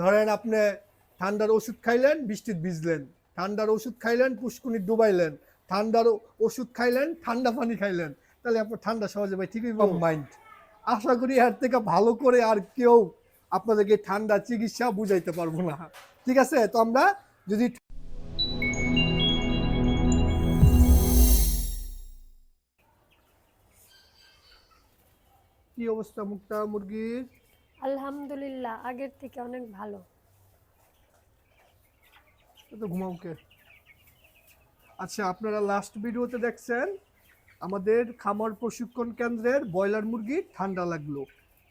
ধরেন আপনি ঠান্ডার ওষুধ খাইলেন বৃষ্টির ভিজলেন ঠান্ডার ওষুধ খাইলেন পুষ্কুনির ডুবাইলেন ঠান্ডার ওষুধ খাইলেন ঠান্ডা পানি খাইলেন। তাহলে আপনার ঠান্ডা সহজে ভাই ঠিকই মাইন্ড আশা করি এর থেকে ভালো করে আর কেউ আপনাদেরকে ঠান্ডা চিকিৎসা বুঝাইতে পারব না। ঠিক আছে? তো আমরা যদি কি অবস্থা মুক্তা মুরগির? আলহামদুলিল্লাহ, আগের থেকে অনেক ভালো। ঘুমাওকে আচ্ছা আপনারা লাস্ট ভিডিওতে দেখছেন, আমাদের খামার প্রশিক্ষণ কেন্দ্রের ব্রয়লার মুরগি ঠান্ডা লাগল।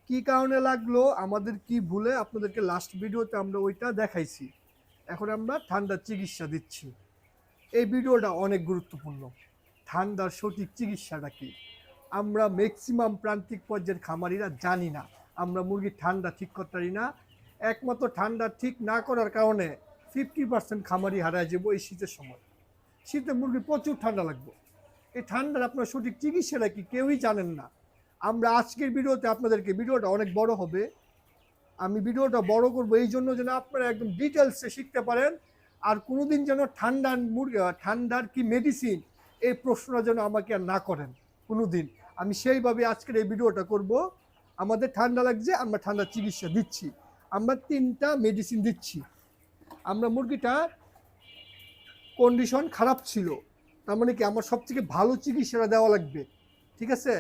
কি কারণে লাগল, আমাদের কি ভুলে আপনাদেরকে লাস্ট ভিডিওতে আমরা ওইটা দেখাইছি। এখন আমরা ঠান্ডার চিকিৎসা দিচ্ছি। এই ভিডিওটা অনেক গুরুত্বপূর্ণ। ঠান্ডার সঠিক চিকিৎসাটা কি? আমরা ম্যাক্সিমাম প্রান্তিক পর্যায়ের খামারিরা জানি না। আমরা মুরগির ঠান্ডা ঠিক করতে পারি না। একমাত্র ঠান্ডা ঠিক না করার কারণে ফিফটি পার্সেন্ট খামারি হারায় যাব এই শীতের সময়। শীতে মুরগি প্রচুর ঠান্ডা লাগবে। এই ঠান্ডার আপনার সঠিক চিকিৎসাটা কি কেউই জানেন না। আমরা আজকের ভিডিওতে আপনাদেরকে ভিডিওটা অনেক বড় হবে। আমি ভিডিওটা বড় করব এই জন্য যেন আপনারা একদম ডিটেলসে শিখতে পারেন। আর কোনোদিন যেন ঠান্ডার মুরগি, ঠান্ডার কি মেডিসিন এই প্রশ্নটা যেন আমাকে আর না করেন। কোনোদিন। আমি সেইভাবে আজকের এই ভিডিওটা করব। আমাদের ঠান্ডা লাগছে, আমরা ঠান্ডার চিকিৎসা দিচ্ছি। আমরা তিনটা মেডিসিন দিচ্ছি। আমরা মুরগিটা কন্ডিশন খারাপ ছিল। তার মানে কি, আমার সবথেকে ভালো চিকিৎসাটা দেওয়া লাগবে। ঠিক আছে?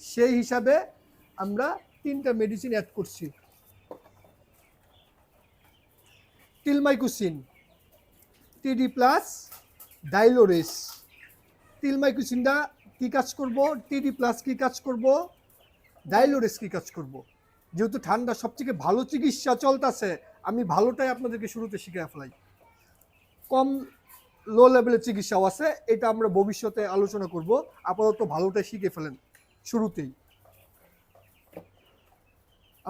সেই হিসাবে আমরা তিনটা মেডিসিন অ্যাড করছি। টিলমাইকুসিন টিডি প্লাস ডাইলোরেস টিলমাইকুসিনটা কি কাজ করব? টিডি প্লাস কি কাজ করব? ডাইলোরেস কি কাজ করব। যেহেতু ঠান্ডা সবথেকে ভালো চিকিৎসা চলতেছে, আমি ভালোটাই আপনাদেরকে শুরুতে শিখে ফেলাই কম লো লেভেলের চিকিৎসাও আছে, এটা আমরা ভবিষ্যতে আলোচনা করব। আপাতত ভালোটাই শিখে ফেলেন শুরুতেই।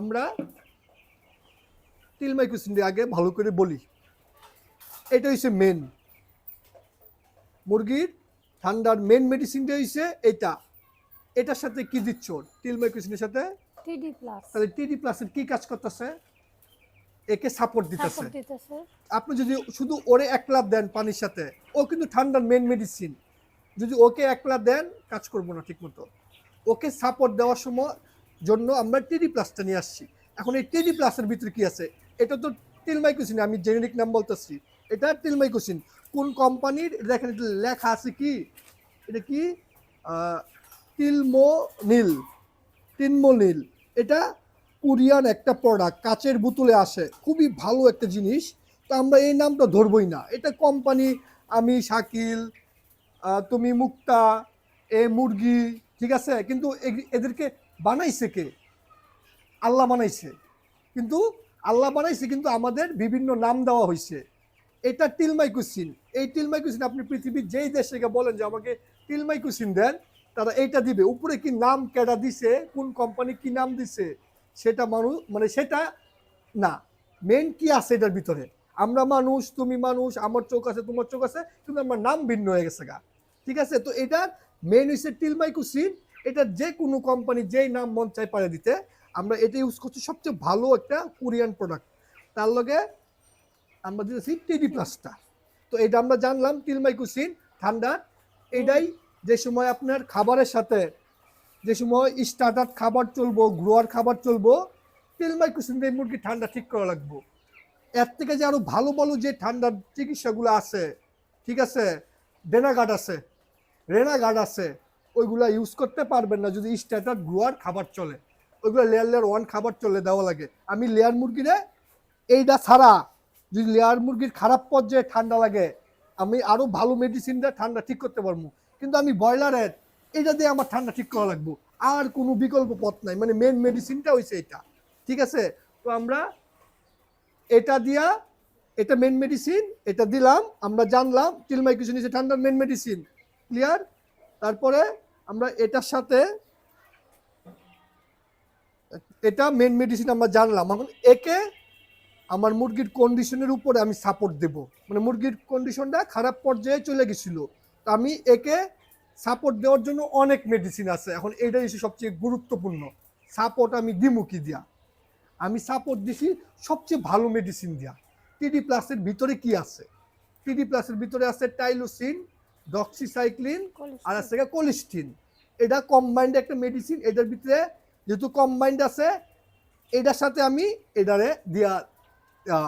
আমরা টিলমাইকুসিন আগে ভালো করে বলি। এটা হচ্ছে মেন মুরগির ঠান্ডার মেন মেডিসিনটা হচ্ছে এটা। এটার সাথে কি দিচ্ছ? টিলমাইকুসিনের সাথে? টিডি প্লাস। তাহলে টিডি প্লাসের কি কাজ করতেছে? একে সাপোর্ট দিতেছে। আপনি যদি শুধু ওরে একলা দেন পানির সাথে ও কিন্তু ঠান্ডার মেন মেডিসিন যদি ওকে একলা দেন কাজ করব না ঠিকমতো। ওকে সাপোর্ট দেওয়ার সময় জন্য আমরা টিডি প্লাসটা নিয়ে আসছি। এখন এই টিডি প্লাসের ভিতরে কি আছে? এটা তো টিলমাইকুসিন আমি জেনেরিক নাম বলতেছি। এটা টিলমাইকুসিন কোন কোম্পানির দেখেন এটা লেখা আছে কি? এটা কি? টিলমোনিল টিনমোনিল এটা কোরিয়ান একটা প্রোডাক্ট কাচের বোতলে আসে। খুবই ভালো একটা জিনিস। তো আমরা এই নামটা ধরবই না। এটা কোম্পানি আমি শাকিল তুমি মুক্তা, এ মুরগি, ঠিক আছে? কিন্তু এদেরকে বানাইছে কে? আল্লাহ বানাইছে। কিন্তু আল্লাহ বানাইছে, কিন্তু আমাদের বিভিন্ন নাম দেওয়া হয়েছে এটা টিলমাইকুসিন এই টিলমাইকুসিন আপনি পৃথিবীর যেই দেশ থেকে বলেন যে আমাকে টিলমাইকুসিন দেন তারা এইটা দিবে। উপরে কি নাম কেডা দিছে? কোন কোম্পানি কি নাম দিছে? সেটা মানুষ মানে সেটা না। মেন কি আছে এটার ভিতরে? আমরা মানুষ, তুমি মানুষ, আমার চোখ আছে, তোমার চোখ আছে, কিন্তু আমার নাম ভিন্ন হয়ে গেছে গা। ঠিক আছে? তো এটা মেন হচ্ছে টিলমাইকুসিন এটা যে কোনো কোম্পানি যেই নাম মন চাই পারে দিতে। আমরা এটা ইউজ করছি সবচেয়ে ভালো একটা কোরিয়ান প্রোডাক্ট তার লগে আমরা দিতেছি টিডি প্লাসটা তো এটা আমরা জানলাম টিলমাইকুসিন ঠান্ডা। এটাই যে সময় আপনার খাবারের সাথে, যে সময় স্টার্টার খাবার চলবো, গ্রোয়ার খাবার চলবো টিলমাইকুসিন দিয়ে মুরগি ঠান্ডা ঠিক করা লাগবো। এর থেকে যে আরও ভালো ভালো যে ঠান্ডার চিকিৎসাগুলো আছে, ঠিক আছে, ডেনাগার্ড আছে, রেনাগার্ড আছে, ওইগুলা ইউজ করতে পারবেন না যদি স্টার্টার, গ্রোয়ার খাবার চলে। ওইগুলো লেয়ার লেয়ার ওয়ান খাবার চলে দেওয়া লাগে। আমি লেয়ার মুরগিরে এইটা ছাড়া যদি লেয়ার মুরগির খারাপ পর্যায়ে ঠান্ডা লাগে, আমি আরও ভালো মেডিসিন দিয়ে ঠান্ডা ঠিক করতে পারব। কিন্তু আমি ব্রয়লারের, এটা দিয়ে আমার ঠান্ডা ঠিক করা লাগবো। আর কোনো বিকল্প পথ নাই। মানে মেন মেডিসিনটা হয়েছে এটা। ঠিক আছে? তো আমরা এটা দিয়া, এটা মেন মেডিসিন এটা দিলাম, আমরা জানলাম টিলমাইকুসিন হচ্ছে ঠান্ডার মেন মেডিসিন ক্লিয়ার তারপরে আমরা এটার সাথে, এটা মেন মেডিসিন আমরা জানলাম। এখন একে আমার মুরগির কন্ডিশনের উপরে আমি সাপোর্ট দেব। মানে মুরগির কন্ডিশনটা খারাপ পর্যায়ে চলে গেছিল। তো আমি একে সাপোর্ট দেওয়ার জন্য অনেক মেডিসিন আছে। এখন এটাই হচ্ছে সবচেয়ে গুরুত্বপূর্ণ। সাপোর্ট আমি দিমু কি দিয়া? আমি সাপোর্ট দিছি সবচেয়ে ভালো মেডিসিন দিয়া। টিডি প্লাসের ভিতরে কি আছে? টিডি প্লাসের ভিতরে আছে টাইলোসিন ডক্সিসাইক্লিন আর আছে কোলিস্টিন এটা কম্বাইন্ড একটা মেডিসিন এটার ভিতরে যেহেতু কম্বাইন্ড আছে এটার সাথে আমি এটারে দিয়া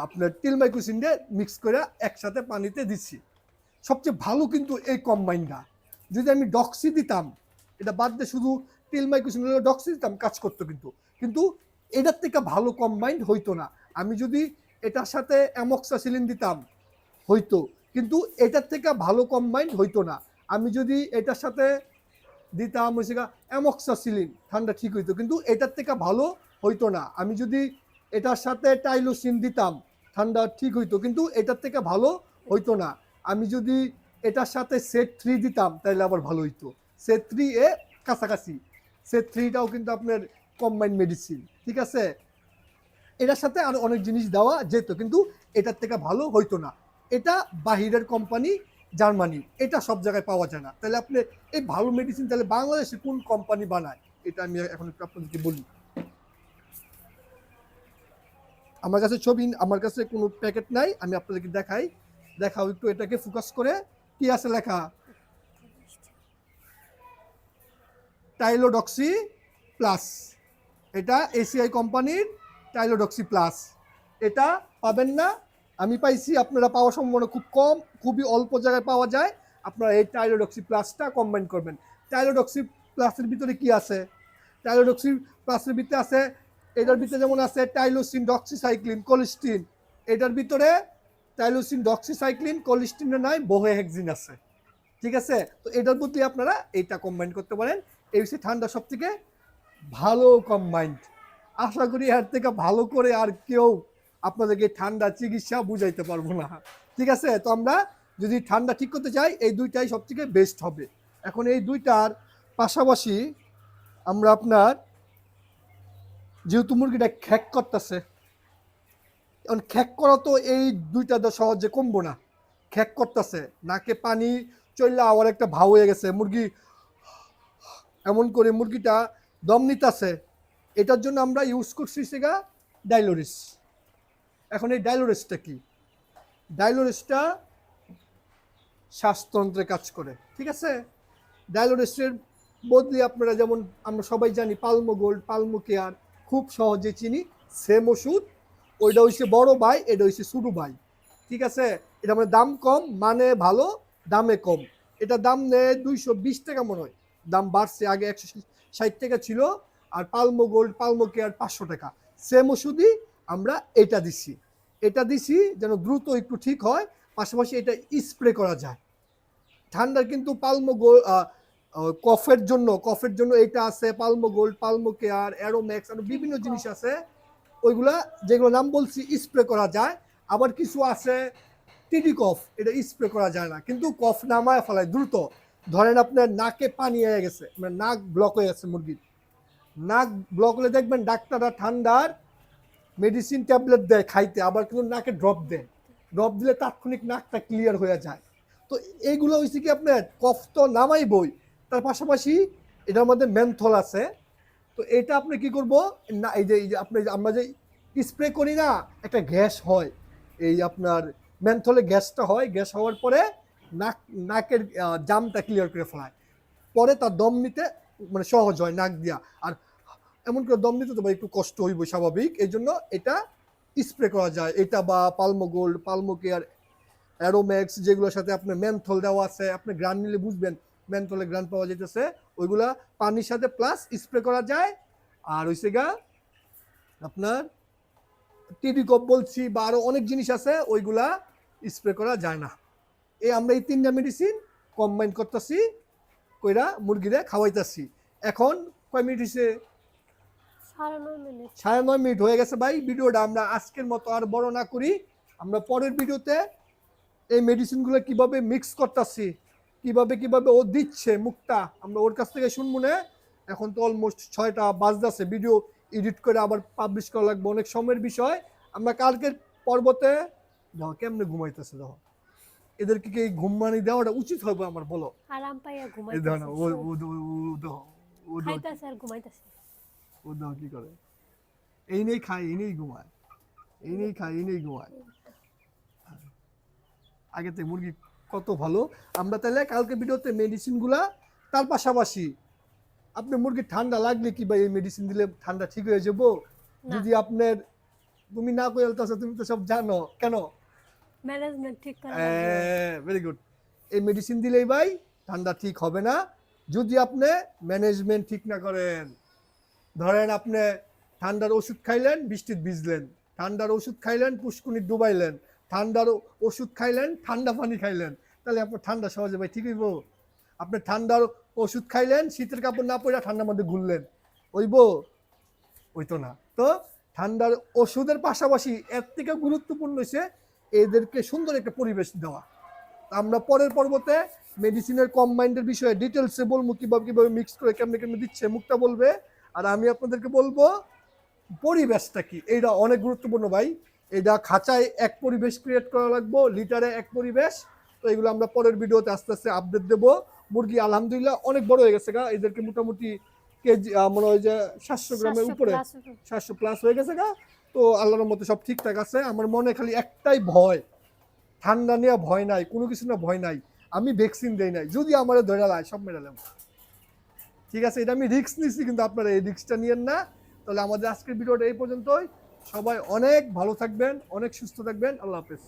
আপনার টিলমাইক্রোসিন দিয়ে মিক্স করে একসাথে পানিতে দিচ্ছি সবচেয়ে ভালো কিন্তু এই কম্বাইনটা। যদি আমি ডক্সি দিতাম, এটা বাদ দিয়ে শুধু টিলমাইক্রোসিন ডক্সি দিতাম, কাজ করতো কিন্তু। কিন্তু এটার থেকে ভালো কম্বাইন্ড হইতো না। আমি যদি এটার সাথে অ্যামক্সাসিলিন দিতাম, হইতো। কিন্তু এটার থেকে ভালো কম্বাইন্ড হইতো না। আমি যদি এটার সাথে দিতাম হচ্ছে গা অ্যামক্সাসিলিন ঠান্ডা ঠিক হইতো। কিন্তু এটার থেকে ভালো হইতো না। আমি যদি এটার সাথে টাইলোসিন দিতাম, ঠান্ডা ঠিক হইতো। কিন্তু এটার থেকে ভালো হইতো না। আমি যদি এটার সাথে সেট থ্রি দিতাম তাহলে আবার ভালো হইতো। সেট থ্রি এ কাছাকাছি। সেট থ্রিটাও কিন্তু আপনার কম্বাইন্ড মেডিসিন ঠিক আছে? এটার সাথে আরও অনেক জিনিস দেওয়া যেত, কিন্তু এটার থেকে ভালো হইতো না। এটা বাহিরের কোম্পানি জার্মানি, এটা সব জায়গায় পাওয়া যায় না। তাহলে আপনি এই ভালো মেডিসিন তাহলে বাংলাদেশে কোন কোম্পানি বানায়? এটা আমি এখন একটু আপনাদেরকে বলি। আমার কাছে ছবি, আমার কাছে কোনো প্যাকেট নাই, আমি আপনাদেরকে দেখাই। দেখাও একটু এটাকে ফোকাস করে। কি আছে লেখা? টাইলোডক্সি প্লাস এটা এসিআই কোম্পানির টাইলোডক্সি প্লাস এটা পাবেন না। আমি পাইছি, আপনারা পাওয়ার সম্ভাবনা খুব কম, খুবই অল্প জায়গায় পাওয়া যায়। আপনারা এই টাইলোডক্সি প্লাসটা কম্বাইন করবেন। টাইলোডক্সি প্লাসের ভিতরে কি আছে? টাইলোডক্সি প্লাসের ভিতরে আছে, এটার ভিতরে যেমন আছে টাইলোসিন ডক্সিসাইক্লিন কোলিস্টিন এটার ভিতরে টাইলোসিন ডক্সিসাইক্লিন কোলিস্টিনের নাই বোহেক্সিন আছে। ঠিক আছে? তো এটার প্রতি আপনারা এইটা কম্বাইন করতে পারেন। এই হচ্ছে ঠান্ডা সব থেকে ভালো কম্বাইন্ড আশা করি এর থেকে ভালো করে আর কেউ আপনাদেরকে ঠান্ডা চিকিৎসা বুঝাইতে পারব না। ঠিক আছে? তো আমরা যদি ঠান্ডা ঠিক করতে চাই, এই দুইটাই সব থেকে বেস্ট হবে। এখন এই দুইটার পাশাপাশি আমরা আপনার, যেহেতু মুরগিটা খ্যাক করতেছে এখন খ্যাক করা তো এই দুইটা সহজে কমবো না। খ্যাক করতেছে, নাকে পানি চললে আবার একটা ভাও হয়ে গেছে, মুরগি এমন করে মুরগিটা দম নিতেছে, এটার জন্য আমরা ইউজ করছি সেগা ডাইলোরিস। এখন এই ডাইলোরিসটা কি? ডাইলোরিসটা শ্বাসতন্ত্রে কাজ করে, ঠিক আছে? ডাইলোরিসের বদলে আপনারা যেমন, আমরা সবাই জানি পালমো গোল্ড পালমো কেয়ার খুব সহজে চিনি, সেম ওষুধ ওইটা হচ্ছে বড় ভাই এটা হচ্ছে ছোটো ভাই। ঠিক আছে? এটা মানে দাম কম মানে ভালো দামে কম। এটা দাম নেয় দুইশো বিশ টাকা মনে হয়। দাম বাড়ছে আগে একশো ষাট টাকা ছিল আর পালমো গোল্ড পালমো কেয়ার পাঁচশো টাকা। সেম ওষুধই আমরা এটা দিছি। এটা দিছি যেন দ্রুত একটু ঠিক হয় পাশাপাশি এটা স্প্রে করা যায়। ঠান্ডার কিন্তু পালমো গোল্ড কফের জন্য কফের জন্য এটা আছে Pulmo gold Pulmo care Aromax আরও বিভিন্ন জিনিস আছে। ওইগুলা যেগুলো নাম বলছি স্প্রে করা যায়। আবার কিছু আছে টিডি কফ, এটা স্প্রে করা যায় না। কিন্তু কফ নামায় ফেলায়, দ্রুত। ধরেন আপনার নাকে পানি হয়ে গেছে মানে নাক ব্লক হয়ে গেছে মুরগির। নাক ব্লক হলে দেখবেন ডাক্তাররা ঠান্ডার মেডিসিন ট্যাবলেট দেয় খাইতে, আবার কিন্তু নাকে ড্রপ দেয়। ড্রপ দিলে তাৎক্ষণিক নাকটা ক্লিয়ার হয়ে যায়। তো এইগুলো হয়েছে কি আপনার, কফ তো নামাই বই তার পাশাপাশি এটার মধ্যে মেন্থল আছে। তো এটা আপনি কি করব? না, এই যে এই যে আপনি আমরা যে স্প্রে করি না, একটা গ্যাস হয়। এই আপনার ম্যানথলে গ্যাসটা হয়, গ্যাস হওয়ার পরে নাক, নাকের জামটা ক্লিয়ার করে ফেলায়। পরে তার দম নিতে মানে সহজ হয় নাক দিয়া। আর এমন করে দম নিতে তো একটু কষ্ট হইব স্বাভাবিক। এই জন্য এটা স্প্রে করা যায়। এটা বা Pulmo gold Pulmo care Aromax যেগুলোর সাথে আপনার ম্যানথল দেওয়া আছে, আপনি গ্রান নিলে বুঝবেন ম্যানথলে গ্রান পাওয়া যেতেছে ওইগুলা পানির সাথে প্লাস স্প্রে করা যায়। আর হইছে গা আপনার টিভি কপ বলছি বা আরও অনেক জিনিস আছে ওইগুলা স্প্রে করা যায় না। এই আমরা এই তিনটা মেডিসিন কম্বাইন করতেছি কইরা মুরগিরে খাওয়াইতাছি। এখন কয় মিনিট হয়েছে সাড়ে নয় মিনিট। হয়ে গেছে ভাই ভিডিওটা আমরা আজকের মতো আর বড় না করি। আমরা পরের ভিডিওতে এই মেডিসিনগুলো কীভাবে মিক্স করতেছি কীভাবে কীভাবে ও দিচ্ছে মুখটা আমরা ওর কাছ থেকে শুনব না। এখন তো অলমোস্ট ছয়টা বাজতেছে ভিডিও এডিট করে আবার পাবলিশ করা লাগবে অনেক সময়ের বিষয়। আমরা কালকের পর্বতে দেখো কেমনে ঘুমাইতেছে দেখো। এদেরকে কি ঘুমানি দেওয়াটা উচিত হবে আমার বলো? আরাম পাইয়া এই দেখো না ও ঘুমাইতেছে ও ও- ও দেখো ও দেখো আর ঘুমাইতেছে। ও দেখো কি করে। এই নেই খায় এই নেই ঘুমায়। এই নেই খায় এই নেই ঘুমায়। আগে থেকে মুরগি কত ভালো। আমরা তাহলে কালকে ভিডিওতে মেডিসিনগুলা তার পাশাপাশি আপনি মুরগি ঠান্ডা লাগলে কি বা এই মেডিসিন দিলে ঠান্ডা ঠিক হয়ে যাব? যদি আপনার তুমি না করে আছো তুমি তো সব জানো। কেন? ম্যানেজমেন্ট ঠিক করা ভেরি গুড এই মেডিসিন দিলেই ভাই ঠান্ডা ঠিক হবে না। যদি আপনি ম্যানেজমেন্ট ঠিক না করেন ধরেন আপনি ঠান্ডার ওষুধ খাইলেন বৃষ্টির ভিজলেন। ঠান্ডার ওষুধ খাইলেন পুষ্কুনি ডুবাইলেন। ঠান্ডার ওষুধ খাইলেন ঠান্ডা পানি খাইলেন। তাহলে আপনার ঠান্ডা সহজে, ভাই ঠিক হইব আপনি ঠান্ডার ওষুধ খাইলেন, শীতের কাপড় না পরে ঠান্ডার মধ্যে ঘুরলেন। ওইব তো না। তো ঠান্ডার ওষুধের পাশাপাশি এর থেকে গুরুত্বপূর্ণ হচ্ছে এদেরকে সুন্দর একটা পরিবেশ দেওয়া। আমরা পরের পর্বতে মেডিসিনের কম্বাইন্ডের বিষয়ে ডিটেলসে বলব, কীভাবে কীভাবে মিক্স করে কেমনে কেমনে দিচ্ছে, মুখটা বলবে। আর আমি আপনাদেরকে বলব, পরিবেশটা কি? এইটা অনেক গুরুত্বপূর্ণ, ভাই। এটা খাঁচায় এক পরিবেশ ক্রিয়েট করা লাগবো, লিটারে এক পরিবেশ। তো এগুলো আমরা পরের ভিডিওতে আস্তে আস্তে আপডেট দেবো। মুরগি আলহামদুলিল্লাহ অনেক বড় হয়ে গেছে গা। এদেরকে মোটামুটি কেজি মনে হয় যে সাতশো গ্রামের উপরে। সাতশো প্লাস হয়ে গেছে গা। তো আল্লাহর মতো সব ঠিকঠাক আছে। আমার মনে খালি একটাই ভয়। ঠান্ডা নিয়ে ভয় নাই কোনো কিছু না ভয় নাই। আমি ভ্যাকসিন দেই নাই। যদি আমার ধরে লাই সব মেরালাম ঠিক আছে এটা আমি রিক্স নিচ্ছি কিন্তু আপনারা এই রিক্সটা নিয়েন না। তাহলে আমাদের আজকের ভিডিওটা এই পর্যন্তই। সবাই অনেক ভালো থাকবেন অনেক সুস্থ থাকবেন। আল্লাহ হাফেজ।